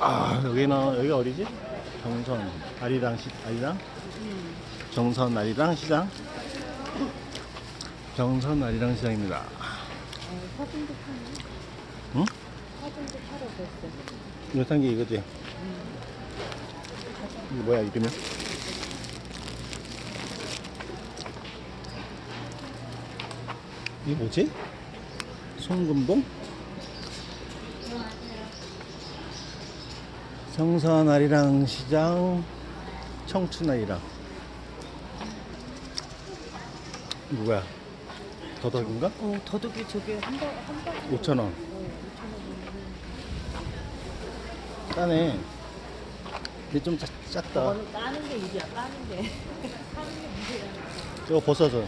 아 여기는 여기 어디지? 정선 아리랑 시 아리랑 정선 아리랑 시장 정선 아리랑 시장입니다. 사진도 파네. 응? 사진도 팔아 됐어. 이거 산게 이거지? 이거 뭐야 이름이? 이게 뭐지? 송금동? 성산 아리랑 시장 청춘 아리랑 이거 뭐야? 더덕인가? 어, 더덕이 저게 한 번, 한 번. 5,000원 어, 5천 원. 싸네 이게 좀 작, 작다 저거는 까는 게 일이야, 까는 게. 까는 게 문제야. 저거 벗어서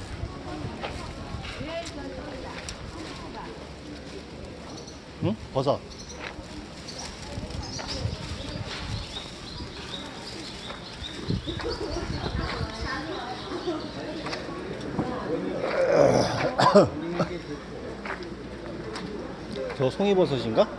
응? 버섯 저 송이버섯인가?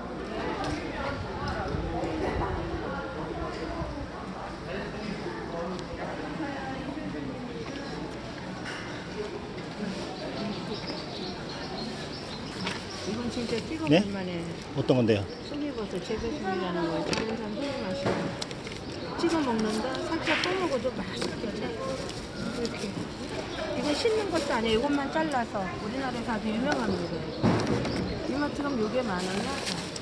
이건 진짜 네? 찍어볼 만해. 어떤 건데요? 송이버섯 제거심이라는 거예요. 자연산 송이맛이. 찍어 먹는다. 살짝 꺼먹어도 맛있게. 이렇게. 이거 씻는 것도 아니에요. 이것만 잘라서 우리나라에서 아주 유명한 거예요. 이마트럼 요게 만 원이야.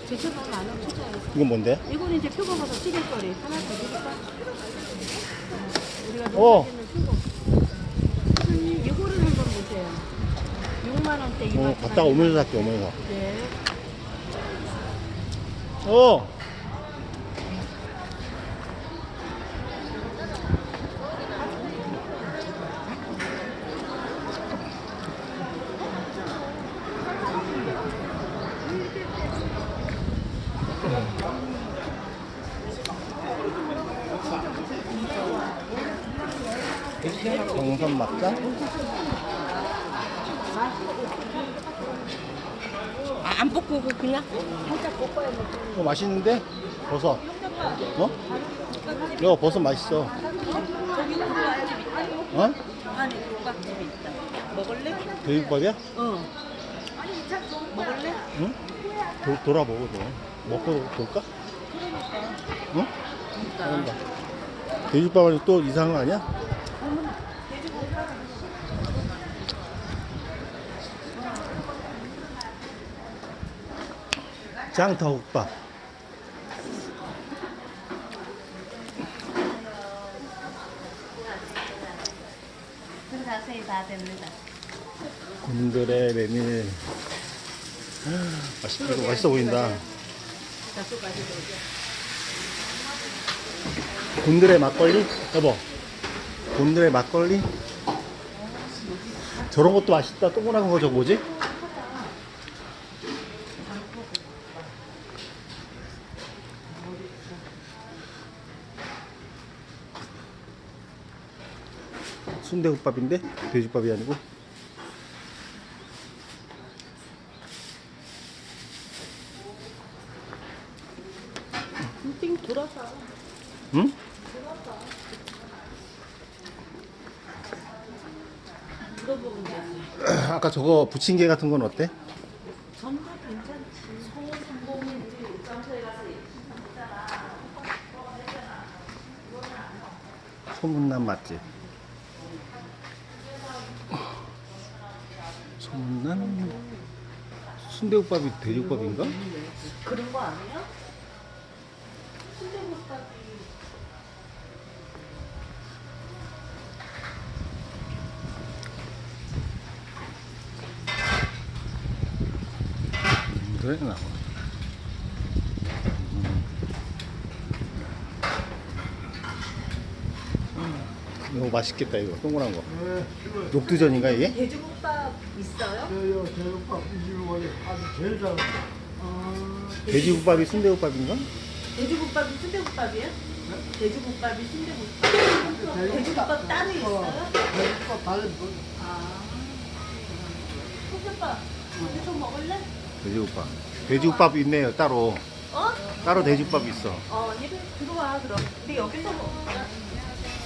제철만 만원 투자해서. 이건 뭔데? 이거는 이제 표고버섯 찌개거리 하나 더 드릴까? 우리가 어. 농사짓는 표고. 손님 이거를 한번 보세요. 6만 원대 어, 이마트. 갔다가 오면서 살게 오면서 네. 어! 정선 막장? 아, 안 볶고 그냥 살짝 볶아야 돼. 이거 맛있는데? 버섯. 어? 이거 버섯 맛있어. 어? 안에 국밥집이 있다. 먹을래? 돼지국밥이야? 어. 먹을래? 응? 도, 돌아보고 도 먹고 돌까? 응? 그런다. 돼지국밥은 또 이상한 거 아니야? 됩니다. 곤드레 메밀. 맛있게 맛있어 보인다. 곤드레 막걸리? 여보. 곤드레 막걸리? 저런 것도 맛있다. 동그란 거 저거 뭐지? 순대국밥인데 돼지국밥이 아니고 띵 돌아서. 응? 물어보면 되지. 아까 저거 부침개 같은 건 어때? 전부 괜찮지. 소문난 맛집. 소문난 순대국밥이 돼지국밥인가? 그런 거 아니야? 순대국밥이 그래 나. 이거 맛있겠다 이거 동그란 거. 녹두전인가 이게? 돼지국밥 있어요? 저요 제육밥 드시는 거는 아주 제일 잘 어. 돼지국밥이 순대국밥인가? 돼지국밥이 순대국밥이에요? 돼지국밥이 순대국밥. 돼지국밥 따로 있어요? 제육밥 다른 거 아. 소국밥. 어디 좀 먹을래? 돼지국밥. 돼지국밥 있네요 따로 어? 따로 돼지국밥 있어 어, 얘들 들어와 그럼. 근데 여기서 먹.